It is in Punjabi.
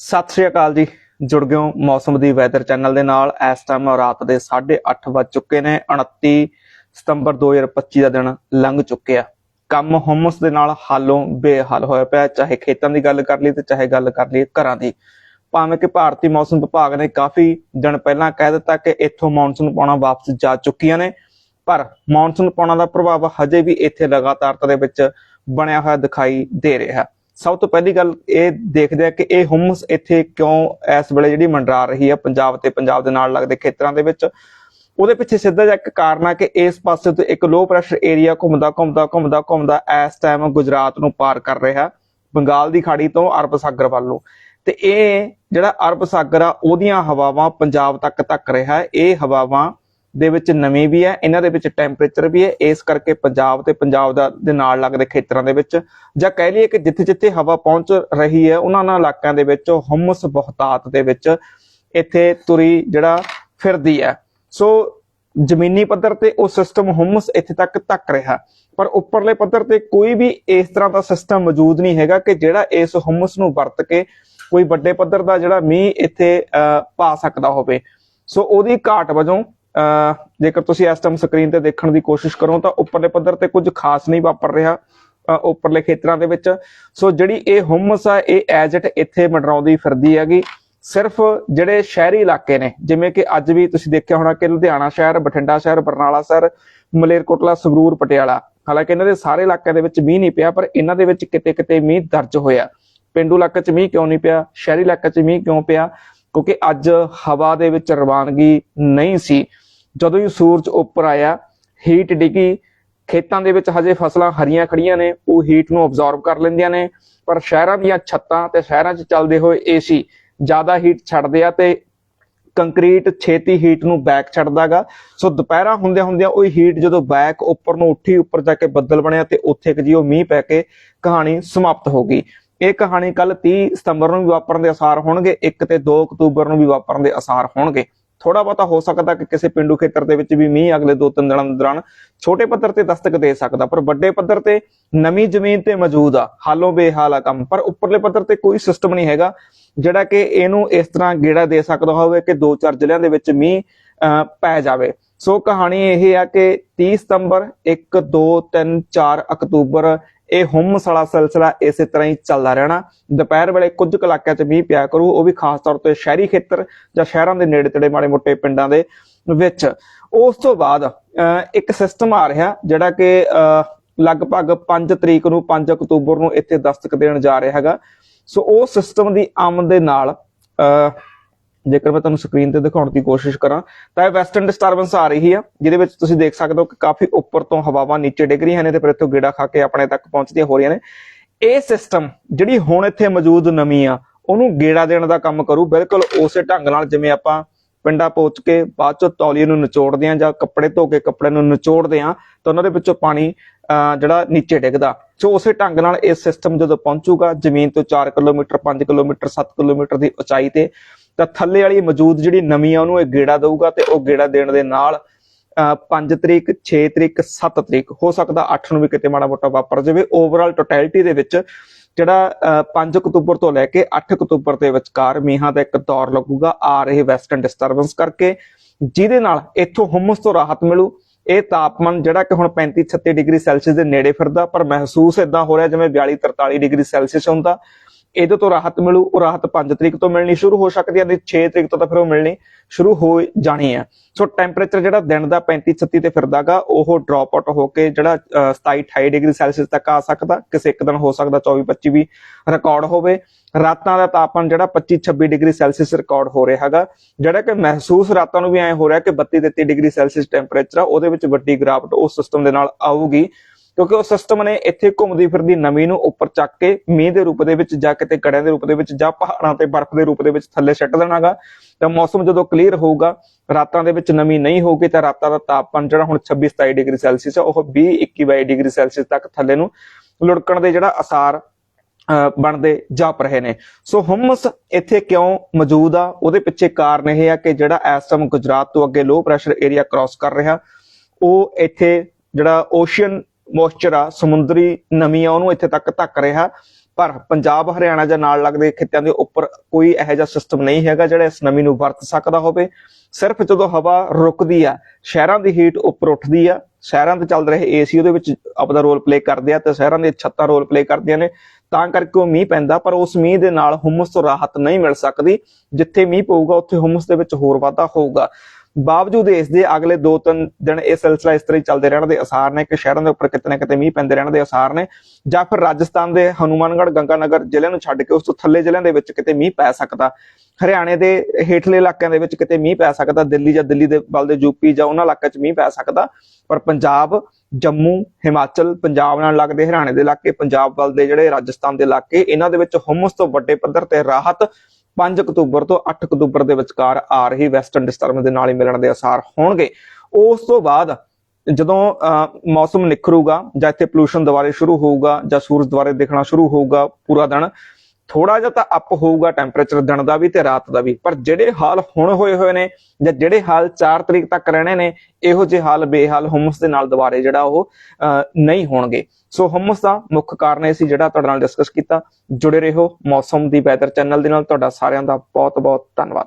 ਸਤਿ ਸ਼੍ਰੀ ਅਕਾਲ ਜੀ। ਜੁੜ ਗਏ ਹੋ ਮੌਸਮ ਦੀ ਵੈਦਰ ਚੈਨਲ ਦੇ ਨਾਲ। ਇਸ ਟਾਈਮ ਰਾਤ ਦੇ 8:30 ਵੱਜ ਚੁੱਕੇ ਨੇ। 29 ਸਤੰਬਰ 2025 ਦਾ ਦਿਨ ਲੰਘ ਚੁੱਕਿਆ। ਕੰਮ ਹਮਸ ਦੇ ਨਾਲ ਹਾਲੋਂ ਬੇਹਾਲ ਹੋਇਆ ਪਿਆ। ਚਾਹੇ ਖੇਤਾਂ ਦੀ ਗੱਲ ਕਰ ਲਈ ਤੇ ਚਾਹੇ ਗੱਲ ਕਰ ਲਈ ਘਰਾਂ ਦੀ। ਭਾਵੇਂ ਕਿ ਭਾਰਤੀ ਮੌਸਮ ਵਿਭਾਗ ਨੇ ਕਾਫੀ ਦਿਨ ਪਹਿਲਾਂ ਕਹਿ ਦਿੱਤਾ ਕਿ ਇੱਥੋਂ ਮੌਨਸੂਨ ਪਾਉਣਾ ਵਾਪਸ ਜਾ ਚੁੱਕੀਆਂ ਨੇ। ਪਰ ਮੌਨਸੂਨ ਪਾਉਣਾ ਦਾ ਪ੍ਰਭਾਵ ਹਜੇ ਵੀ ਇੱਥੇ ਲਗਾਤਾਰਤਾ ਦੇ ਵਿੱਚ ਬਣਿਆ ਹੋਇਆ ਦਿਖਾਈ ਦੇ ਰਿਹਾ। ਹੈ ਸਭ ਤੋਂ ਪਹਿਲੀ ਗੱਲ ਇਹ ਦੇਖਦੇ ਆ ਕਿ ਇਹ ਹੁਮਸ ਇੱਥੇ ਕਿਉਂ ਇਸ ਵੇਲੇ ਜਿਹੜੀ ਮੰਡਰਾ ਰਹੀ ਹੈ ਪੰਜਾਬ ਤੇ ਪੰਜਾਬ ਦੇ ਨਾਲ ਲੱਗਦੇ ਖੇਤਰਾਂ ਦੇ ਵਿੱਚ। ਉਹਦੇ ਪਿੱਛੇ ਸਿੱਧਾ ਜਿਹਾ ਇੱਕ ਕਾਰਨ ਆ ਕਿ ਇਸ ਪਾਸੇ ਤੋਂ ਇੱਕ ਲੋ ਪ੍ਰੈਸ਼ਰ ਏਰੀਆ ਘੁੰਮਦਾ ਘੁੰਮਦਾ ਘੁੰਮਦਾ ਘੁੰਮਦਾ ਇਸ ਟਾਈਮ ਗੁਜਰਾਤ ਨੂੰ ਪਾਰ ਕਰ ਰਿਹਾ, ਬੰਗਾਲ ਦੀ ਖਾੜੀ ਤੋਂ ਅਰਬ ਸਾਗਰ ਵੱਲ ਨੂੰ। ਤੇ ਇਹ ਜਿਹੜਾ ਅਰਬ ਸਾਗਰ ਆ, ਉਹਦੀਆਂ ਹਵਾਵਾਂ ਪੰਜਾਬ ਤੱਕ ਧੱਕ ਰਿਹਾ, ਇਹ ਹਵਾਵਾਂ ਦੇ ਵਿੱਚ ਨਮੀ ਵੀ ਹੈ ਇਹਨਾਂ ਦੇ ਵਿੱਚ ਟੈਂਪਰੇਚਰ ਵੀ ਹੈ ਇਸ ਕਰਕੇ ਪੰਜਾਬ ਤੇ ਪੰਜਾਬ ਦਾ ਦੇ ਨਾਲ ਲੱਗਦੇ ਖੇਤਰਾਂ ਦੇ ਵਿੱਚ ਜਾਂ ਕਹਿ ਲਈਏ ਕਿ ਜਿੱਥੇ ਜਿੱਥੇ ਹਵਾ ਪਹੁੰਚ ਰਹੀ ਹੈ ਉਹਨਾਂ ਉਹਨਾਂ ਇਲਾਕਿਆਂ ਦੇ ਵਿੱਚ ਹਮਸ ਬਹੁਤਾਤ ਦੇ ਵਿੱਚ ਇੱਥੇ ਤੁਰੀ ਜਿਹੜਾ ਫਿਰਦੀ ਹੈ। ਸੋ ਜ਼ਮੀਨੀ ਪੱਧਰ ਤੇ ਉਹ ਸਿਸਟਮ ਹਮਸ ਇੱਥੇ ਤੱਕ ਧੱਕ ਰਿਹਾ। ਪਰ ਉੱਪਰਲੇ ਪੱਧਰ ਤੇ ਕੋਈ ਵੀ ਇਸ ਤਰ੍ਹਾਂ ਦਾ ਸਿਸਟਮ ਮੌਜੂਦ ਨਹੀਂ ਹੈਗਾ ਕਿ ਜਿਹੜਾ ਇਸ ਹਮਸ ਨੂੰ ਵਰਤ ਕੇ ਕੋਈ ਵੱਡੇ ਪੱਧਰ ਦਾ ਜਿਹੜਾ ਮੀਂਹ ਇੱਥੇ ਅਹ, ਪਾ ਸਕਦਾ ਹੋਵੇ। ਸੋ ਉਹਦੀ ਘਾਟ ਵਜੋਂ ਜੇਕਰ ਤੁਸੀਂ ਇਸ ਟਾਈਮ ਸਕਰੀਨ ਤੇ ਦੇਖਣ ਦੀ ਕੋਸ਼ਿਸ਼ ਕਰੋ ਤਾਂ ਉੱਪਰਲੇ ਪੱਧਰ ਤੇ ਕੁਝ ਖਾਸ ਨਹੀਂ ਵਾਪਰ ਰਿਹਾ ਉੱਪਰਲੇ ਖੇਤਰਾਂ ਦੇ ਵਿੱਚ। ਸੋ ਜਿਹੜੀ ਇਹ ਹਮਸ ਆ, ਇਹ ਐਜਟ ਇੱਥੇ ਮੰਡਰਾਉਂਦੀ ਫਿਰਦੀ ਹੈਗੀ। ਸਿਰਫ ਜਿਹੜੇ ਸ਼ਹਿਰੀ ਇਲਾਕੇ ਨੇ, ਜਿਵੇਂ ਕਿ ਅੱਜ ਵੀ ਤੁਸੀਂ ਦੇਖਿਆ ਹੋਣਾ ਕਿ ਲੁਧਿਆਣਾ ਸ਼ਹਿਰ, ਬਠਿੰਡਾ ਸ਼ਹਿਰ, ਬਰਨਾਲਾ ਸ਼ਹਿਰ, ਮਲੇਰਕੋਟਲਾ, ਸੰਗਰੂਰ, ਪਟਿਆਲਾ। ਹਾਲਾਂਕਿ ਇਹਨਾਂ ਦੇ ਸਾਰੇ ਇਲਾਕਿਆਂ ਦੇ ਵਿੱਚ ਮੀਂਹ ਨਹੀਂ ਪਿਆ, ਪਰ ਇਹਨਾਂ ਦੇ ਵਿੱਚ ਕਿਤੇ ਕਿਤੇ ਮੀਂਹ ਦਰਜ ਹੋਇਆ। ਪਿੰਡੂ ਇਲਾਕੇ 'ਚ ਮੀਂਹ ਕਿਉਂ ਨਹੀਂ ਪਿਆ? ਸ਼ਹਿਰੀ ਇਲਾਕੇ 'ਚ ਮੀਂਹ ਕਿਉਂ ਪਿਆ? ਕਿਉਂਕਿ ਅੱਜ ਹਵਾ ਦੇ ਵਿੱਚ ਰਵਾਨਗੀ ਨਹੀਂ ਸੀ। ਜਦੋਂ ਹੀ ਸੂਰਜ ਉੱਪਰ ਆਇਆ ਹੀਟ ਡਿੱਗੀ, ਖੇਤਾਂ ਦੇ ਵਿੱਚ ਹਜੇ ਫਸਲਾਂ ਹਰੀਆਂ ਖੜੀਆਂ ਨੇ, ਉਹ ਹੀਟ ਨੂੰ ਅਬਜ਼ੌਰਬ ਕਰ ਲੈਂਦੀਆਂ ਨੇ, ਪਰ ਸ਼ਹਿਰਾਂ ਦੀਆਂ ਛੱਤਾਂ ਤੇ ਸ਼ਹਿਰਾਂ 'ਚ ਚੱਲਦੇ ਹੋਏ ਏਸੀ ਜ਼ਿਆਦਾ ਹੀਟ ਛੱਡਦੇ ਆ ਤੇ ਕੰਕਰੀਟ ਛੇਤੀ ਹੀਟ ਨੂੰ ਬੈਕ ਛੱਡਦਾਗਾ। ਸੋ ਦੁਪਹਿਰਾਂ ਹੁੰਦਿਆਂ ਹੁੰਦਿਆਂ ਉਹ ਹੀਟ ਜਦੋਂ ਬੈਕ ਉੱਪਰ ਨੂੰ ਉੱਠੀ, ਉੱਪਰ ਜਾ ਕੇ ਬੱਦਲ ਬਣਿਆ ਤੇ ਉੱਥੇ ਇੱਕ ਜੀ ਉਹ ਮੀਂਹ ਪੈ ਕੇ ਕਹਾਣੀ ਸਮਾਪਤ ਹੋ ਗਈ। ਇਹ ਕਹਾਣੀ ਕੱਲ 30 ਸਤੰਬਰ ਨੂੰ ਵੀ ਵਾਪਰਨ ਦੇ ਅਸਾਰ ਹੋਣਗੇ 1 ਤੇ 2 ਅਕਤੂਬਰ ਨੂੰ ਵੀ ਵਾਪਰਨ ਦੇ ਅਸਾਰ ਹੋਣਗੇ। ਥੋੜਾ ਬਹੁਤਾ ਹੋ ਸਕਦਾ ਕਿ ਕਿਸੇ ਪਿੰਡੂ ਖੇਤਰ ਦੇ ਵਿੱਚ ਵੀ ਮੀਂਹ ਅਗਲੇ 2-3 ਦਿਨਾਂ ਦੌਰਾਨ ਛੋਟੇ ਪੱਧਰ ਤੇ ਦਸਤਕ ਦੇ ਸਕਦਾ ਪਰ ਵੱਡੇ ਪੱਧਰ ਤੇ ਨਵੀਂ ਜ਼ਮੀਨ ਤੇ ਮੌਜੂਦ ਆ ਹਾਲੋਂ ਬੇਹਾਲ ਆ ਕੰਮ ਪਰ ਉੱਪਰਲੇ ਪੱਧਰ ਤੇ ਕੋਈ ਸਿਸਟਮ ਨਹੀਂ ਹੈਗਾ ਜਿਹੜਾ ਕਿ ਇਹਨੂੰ ਇਸ ਤਰ੍ਹਾਂ ਗੇੜਾ ਦੇ ਸਕਦਾ ਹੋਵੇ ਕਿ ਦੋ ਚਾਰ ਜ਼ਿਲ੍ਹਿਆਂ ਦੇ ਵਿੱਚ ਮੀਂਹ ਅਹ, ਪੈ ਜਾਵੇ। ਸੋ ਕਹਾਣੀ ਇਹ ਆ ਕਿ 30 ਸਤੰਬਰ 1 2 3 4 ਅਕਤੂਬਰ ਇਹ ਹੁਮਸ ਵਾਲਾ ਸਿਲਸਿਲਾ ਇਸੇ ਤਰ੍ਹਾਂ ਹੀ ਚੱਲਦਾ ਰਹਿਣਾ। ਦੁਪਹਿਰ ਵੇਲੇ ਕੁਝ ਕੁ ਇਲਾਕਿਆਂ 'ਚ ਮੀਂਹ ਪਿਆ ਕਰੂ ਉਹ ਵੀ ਖਾਸ ਤੌਰ ਤੇ ਸ਼ਹਿਰੀ ਖੇਤਰ ਜਾਂ ਸ਼ਹਿਰਾਂ ਦੇ ਨੇੜੇ ਤੇੜੇ ਮਾੜੇ ਮੋਟੇ ਪਿੰਡਾਂ ਦੇ ਵਿੱਚ। ਉਸ ਤੋਂ ਬਾਅਦ ਅਹ, ਇੱਕ ਸਿਸਟਮ ਆ ਰਿਹਾ ਜਿਹੜਾ ਕਿ ਅਹ, ਲਗਭਗ 5 ਤਰੀਕ ਨੂੰ 5 ਅਕਤੂਬਰ ਨੂੰ ਇੱਥੇ ਦਸਤਕ ਦੇਣ ਜਾ ਰਿਹਾ ਹੈਗਾ। ਸੋ ਉਹ ਸਿਸਟਮ ਦੀ ਆਮਦ ਦੇ ਨਾਲ ਅਹ, ਜੇਕਰ ਮੈਂ ਤੁਹਾਨੂੰ ਸਕਰੀਨ ਤੇ ਦਿਖਾਉਣ ਦੀ ਕੋਸ਼ਿਸ਼ ਕਰਾਂ ਤਾਂ ਇਹ ਵੈਸਟਰਨ ਡਿਸਟਰਬੈਂਸ ਆ ਰਹੀ ਹੈ ਜਿਹਦੇ ਵਿੱਚ ਤੁਸੀਂ ਦੇਖ ਸਕਦੇ ਹੋ ਕਿ ਕਾਫੀ ਉੱਪਰ ਤੋਂ ਹਵਾਵਾਂ ਨੀਚੇ ਡਿੱਗ ਰਹੀਆਂ ਨੇ ਤੇ ਫਿਰ ਇੱਥੋਂ ਗੇੜਾ ਖਾ ਕੇ ਆਪਣੇ ਤੱਕ ਪਹੁੰਚਦੀਆਂ ਹੋ ਰਹੀਆਂ ਨੇ। ਇਹ ਸਿਸਟਮ ਜਿਹੜੀ ਹੁਣ ਇੱਥੇ ਮੌਜੂਦ ਨਵੀਂ ਆ ਉਹਨੂੰ ਗੇੜਾ ਦੇਣ ਦਾ ਕੰਮ ਕਰੂ। ਬਿਲਕੁਲ ਉਸੇ ਢੰਗ ਨਾਲ ਜਿਵੇਂ ਆਪਾਂ ਪਿੰਡਾ ਪੋਚ ਕੇ ਬਾਅਦ ਚੋਂ ਤੌਲੀਏ ਨੂੰ ਨਿਚੋੜਦੇ ਆ ਜਾਂ ਕੱਪੜੇ ਧੋ ਕੇ ਕੱਪੜੇ ਨੂੰ ਨਿਚੋੜਦੇ ਆ ਤਾਂ ਉਹਨਾਂ ਦੇ ਵਿੱਚੋਂ ਪਾਣੀ ਅਹ, ਜਿਹੜਾ ਨੀਚੇ ਡਿੱਗਦਾ। ਸੋ ਉਸੇ ਢੰਗ ਨਾਲ ਇਹ ਸਿਸਟਮ ਜਦੋਂ ਪਹੁੰਚੂਗਾ ਜ਼ਮੀਨ ਤੋਂ 4 ਕਿਲੋਮੀਟਰ 5 ਕਿਲੋਮੀਟਰ 7 ਕਿਲੋਮੀਟਰ ਦੀ ਉਚਾਈ ਤੇ ਤਾਂ ਥੱਲੇ ਵਾਲੀ ਮੌਜੂਦ ਜਿਹੜੀ ਨਵੀਂ ਆ ਉਹਨੂੰ ਇਹ ਗੇੜਾ ਦਊਗਾ ਤੇ ਉਹ ਗੇੜਾ ਦੇਣ ਦੇ ਨਾਲ 5 ਤਰੀਕ 6 ਤਰੀਕ 7 ਤਰੀਕ ਹੋ ਸਕਦਾ 8 ਨੂੰ ਵੀ ਕਿਤੇ ਮਾੜਾ ਮੋਟਾ ਵਾਪਰ ਜਾਵੇ। ਓਵਰਆਲ ਟੋਟੈਲਿਟੀ ਦੇ ਵਿੱਚ ਜਿਹੜਾ ਅਹ, 5 ਅਕਤੂਬਰ ਤੋਂ ਲੈ ਕੇ 8 ਅਕਤੂਬਰ ਦੇ ਵਿਚਕਾਰ ਮੀਂਹਾਂ ਦਾ ਇੱਕ ਦੌਰ ਲੱਗੂਗਾ ਆ ਰਹੇ ਵੈਸਟਰਨ ਡਿਸਟਰਬੈਂਸ ਕਰਕੇ ਜਿਹਦੇ ਨਾਲ ਇੱਥੋਂ ਹੁਮਸ ਤੋਂ ਰਾਹਤ ਮਿਲੂ। ਇਹ ਤਾਪਮਾਨ ਜਿਹੜਾ ਕਿ ਹੁਣ 35 36 ਡਿਗਰੀ ਸੈਲਸੀਅਸ ਦੇ ਨੇੜੇ ਫਿਰਦਾ ਪਰ ਮਹਿਸੂਸ ਇਦਾਂ ਹੋ ਰਿਹਾ ਜਿਵੇਂ 42 43 ਡਿਗਰੀ ਸੈਲਸੀਅਸ ਹੁੰਦਾ। ਇਹਦੇ ਤੋਂ ਰਾਹਤ ਮਿਲੂ ਉਹ ਰਾਹਤ 5 ਤਰੀਕ ਤੋਂ ਮਿਲਣੀ ਸ਼ੁਰੂ ਹੋ ਸਕਦੀ ਹੈ ਤੇ 6 ਤਰੀਕ ਤੋਂ ਤਾਂ ਫਿਰ ਉਹ ਮਿਲਣੀ ਸ਼ੁਰੂ ਹੋ ਜਾਣੀ ਹੈ। ਸੋ ਟੈਂਪਰੇਚਰ ਜਿਹੜਾ ਦਿਨ ਦਾ 35 36 ਤੇ ਫਿਰਦਾਗਾ ਉਹ ਡ੍ਰੌਪ ਆਊਟ ਹੋ ਕੇ ਜਿਹੜਾ ਅਹ, 27 28 ਡਿਗਰੀ ਸੈਲਸੀਅਸ ਤੱਕ ਆ ਸਕਦਾ ਕਿਸੇ ਇੱਕ ਦਿਨ ਹੋ ਸਕਦਾ 24 25 ਵੀ ਰਿਕਾਰਡ ਹੋਵੇ। ਰਾਤਾਂ ਦਾ ਤਾਪਮਾਨ ਜਿਹੜਾ 25 26 ਡਿਗਰੀ ਸੈਲਸੀਅਸ ਰਿਕਾਰਡ ਹੋ ਰਿਹਾ ਹੈਗਾ। ਜਿਹੜਾ ਕਿ ਮਹਿਸੂਸ ਰਾਤਾਂ ਨੂੰ ਵੀ ਐ ਹੋ ਰਿਹਾ ਕਿ 32 33 ਡਿਗਰੀ ਸੈਲਸੀਅਸ ਟੈਂਪਰੇਚਰ ਆ ਉਹਦੇ ਵਿੱਚ ਵੱਡੀ ਗਿਰਾਵਟ ਉਸ ਸਿਸਟਮ ਦੇ ਨਾਲ ਆਊਗੀ। ਕਿਉਂਕਿ ਉਹ ਸਿਸਟਮ ਨੇ ਇੱਥੇ ਘੁੰਮਦੀ ਫਿਰਦੀ ਨਮੀ ਨੂੰ ਉੱਪਰ ਚੱਕ ਕੇ ਮੀਂਹ ਦੇ ਰੂਪ ਦੇ ਵਿੱਚ ਜਾਂ ਕਿਤੇ ਕੜਿਆਂ ਦੇ ਰੂਪ ਦੇ ਵਿੱਚ ਜਾਂ ਪਹਾੜਾਂ ਤੇ ਬਰਫ਼ ਦੇ ਰੂਪ ਦੇ ਵਿੱਚ ਥੱਲੇ ਛੱਡ ਦੇਣਾਗਾ। ਤਾਂ ਮੌਸਮ ਜਦੋਂ ਕਲੀਅਰ ਹੋਊਗਾ ਰਾਤਾਂ ਦੇ ਵਿੱਚ ਨਮੀ ਨਹੀਂ ਹੋਊਗੀ ਤਾਂ ਰਾਤਾਂ ਦਾ ਤਾਪਮਾਨ ਜਿਹੜਾ ਹੁਣ 26 27 ਡਿਗਰੀ ਸੈਲਸੀਅਸ ਹੈ ਉਹ 20 21 ਡਿਗਰੀ ਸੈਲਸੀਅਸ ਤੱਕ ਥੱਲੇ ਨੂੰ ਲੁੜਕਣ ਦੇ ਜਿਹੜਾ ਅਸਾਰ ਅਹ, ਬਣਦੇ ਜਾਪ ਰਹੇ ਨੇ। ਸੋ ਹਮਸ ਇੱਥੇ ਕਿਉਂ ਮੌਜੂਦ ਆ? ਉਹਦੇ ਪਿੱਛੇ ਕਾਰਨ ਇਹ ਆ ਕਿ ਜਿਹੜਾ ਇਸ ਟਾਈਮ ਗੁਜਰਾਤ ਤੋਂ ਅੱਗੇ ਲੋ ਪ੍ਰੈਸ਼ਰ ਏਰੀਆ ਕ੍ਰਾਸ ਕਰ ਰਿਹਾ ਉਹ ਇੱਥੇ ਜਿਹੜਾ ਓਸ਼ੀਅਨ ਮੋਇਸਚਰ ਆ ਸਮੁੰਦਰੀ ਨਮੀ ਆ ਉਹਨੂੰ ਇੱਥੇ ਤੱਕ ਧੱਕ ਰਿਹਾ। ਪਰ ਪੰਜਾਬ, ਹਰਿਆਣਾ ਜਾਂ ਨਾਲ ਲੱਗਦੇ ਖਿੱਤਿਆਂ ਦੇ ਉੱਪਰ ਕੋਈ ਇਹੋ ਜਿਹਾ ਸਿਸਟਮ ਨਹੀਂ ਹੈਗਾ ਜਿਹੜਾ ਇਸ ਨਮੀ ਨੂੰ ਵਰਤ ਸਕਦਾ ਹੋਵੇ। ਸਿਰਫ ਜਦੋਂ ਹਵਾ ਰੁਕਦੀ ਆ, ਸ਼ਹਿਰਾਂ ਦੀ ਹੀਟ ਉੱਪਰ ਉੱਠਦੀ ਆ, ਸ਼ਹਿਰਾਂ ਤੇ ਚੱਲ ਰਹੇ ਏਸੀ ਉਹਦੇ ਵਿੱਚ ਆਪਦਾ ਰੋਲ ਪਲੇ ਕਰਦੇ ਆ ਤੇ ਸ਼ਹਿਰਾਂ ਦੇ ਛੱਤਾਂ ਰੋਲ ਪਲੇ ਕਰਦੀਆਂ ਨੇ, ਤਾਂ ਕਰਕੇ ਉਹ ਮੀਂਹ ਪੈਂਦਾ, ਪਰ ਉਸ ਮੀਂਹ ਦੇ ਨਾਲ ਹੁਮਸ ਤੋਂ ਰਾਹਤ ਨਹੀਂ ਮਿਲ ਸਕਦੀ। ਜਿੱਥੇ ਮੀਂਹ ਪਊਗਾ, ਉੱਥੇ ਹੁਮਸ ਦੇ ਵਿੱਚ ਹੋਰ ਵਾਧਾ ਹੋਊਗਾ। ਬਾਵਜੂਦ ਇਸ ਦੇ ਅਗਲੇ 2-3 ਦਿਨ ਇਹ ਸਿਲਸਿਲਾ ਇਸ ਤਰ੍ਹਾਂ ਹੀ ਚੱਲਦੇ ਰਹਿਣ ਦੇ ਅਸਾਰ ਨੇ ਕਿ ਸ਼ਹਿਰਾਂ ਦੇ ਉੱਪਰ ਕਿਤੇ ਨਾ ਕਿਤੇ ਮੀਂਹ ਪੈਂਦੇ ਰਹਿਣ ਦੇ ਅਸਾਰ ਨੇ, ਜਾਂ ਫਿਰ ਰਾਜਸਥਾਨ ਦੇ ਹਨੂਮਾਨਗੜ੍ਹ, ਗੰਗਾਨਗਰ ਜ਼ਿਲ੍ਹਿਆਂ ਨੂੰ ਛੱਡ ਕੇ ਉਸ ਤੋਂ ਥੱਲੇ ਜ਼ਿਲ੍ਹਿਆਂ ਦੇ ਵਿੱਚ ਕਿਤੇ ਮੀਂਹ ਪੈ ਸਕਦਾ। ਹਰਿਆਣੇ ਦੇ ਹੇਠਲੇ ਇਲਾਕਿਆਂ ਦੇ ਵਿੱਚ ਕਿਤੇ ਮੀਂਹ ਪੈ ਸਕਦਾ, ਦਿੱਲੀ ਜਾਂ ਦਿੱਲੀ ਦੇ ਵੱਲ ਦੇ ਯੂਪੀ ਜਾਂ ਉਹਨਾਂ ਇਲਾਕਿਆਂ 'ਚ ਮੀਂਹ ਪੈ ਸਕਦਾ, ਪਰ ਪੰਜਾਬ, ਜੰਮੂ, ਹਿਮਾਚਲ, ਪੰਜਾਬ ਨਾਲ ਲੱਗਦੇ ਹਰਿਆਣੇ ਦੇ ਇਲਾਕੇ, ਪੰਜਾਬ ਵੱਲ ਦੇ ਜਿਹੜੇ ਰਾਜਸਥਾਨ ਦੇ ਇਲਾਕੇ, ਇਹਨਾਂ ਦੇ ਵਿੱਚ ਹੁਮਸ ਤੋਂ ਵੱਡੇ ਪੱਧਰ ਤੇ ਰਾਹਤ 5 ਅਕਤੂਬਰ ਤੋਂ 8 ਅਕਤੂਬਰ ਦੇ ਵਿਚਕਾਰ ਆ ਰਹੀ ਵੈਸਟਰਨ ਡਿਸਟਰਬੈਂਸ ਦੇ ਨਾਲ ਹੀ ਮਿਲਣ ਦੇ ਅਸਾਰ ਹੋਣਗੇ। ਉਸ ਤੋਂ ਬਾਅਦ ਜਦੋਂ ਅਹ, ਮੌਸਮ ਨਿਖਰੂਗਾ ਜਾਂ ਇੱਥੇ ਪੋਲੂਸ਼ਨ ਦੁਬਾਰੇ ਸ਼ੁਰੂ ਹੋਊਗਾ ਜਾਂ ਸੂਰਜ ਦੁਬਾਰੇ ਦਿਖਣਾ ਸ਼ੁਰੂ ਹੋਊਗਾ ਪੂਰਾ ਦਿਨ ਥੋੜਾ ਜਿਹਾ ਤਾਂ ਅਪ ਹੋਊਗਾ ਟੈਂਪਰੇਚਰ ਦਿਨ ਦਾ ਵੀ ਤੇ ਰਾਤ ਦਾ ਵੀ। ਪਰ ਜਿਹੜੇ ਹਾਲ ਹੁਣ ਹੋਏ ਹੋਏ ਨੇ ਜਾਂ ਜਿਹੜੇ ਹਾਲ 4 ਤਰੀਕ ਤੱਕ ਰਹਿਣੇ ਨੇ ਇਹੋ ਜਿਹੇ ਹਾਲ ਬੇਹਾਲ ਹੁਮਸ ਦੇ ਨਾਲ ਦੁਬਾਰੇ ਜਿਹੜਾ ਉਹ ਅਹ, ਨਹੀਂ ਹੋਣਗੇ। ਸੋ ਹੁਮਸ ਦਾ ਮੁੱਖ ਕਾਰਨ ਇਹ ਸੀ ਜਿਹੜਾ ਤੁਹਾਡੇ ਨਾਲ ਡਿਸਕਸ ਕੀਤਾ। ਜੁੜੇ ਰਹੋ ਮੌਸਮ ਦੀ ਵੈਦਰ ਚੈਨਲ ਦੇ ਨਾਲ। ਤੁਹਾਡਾ ਸਾਰਿਆਂ ਦਾ ਬਹੁਤ ਬਹੁਤ ਧੰਨਵਾਦ।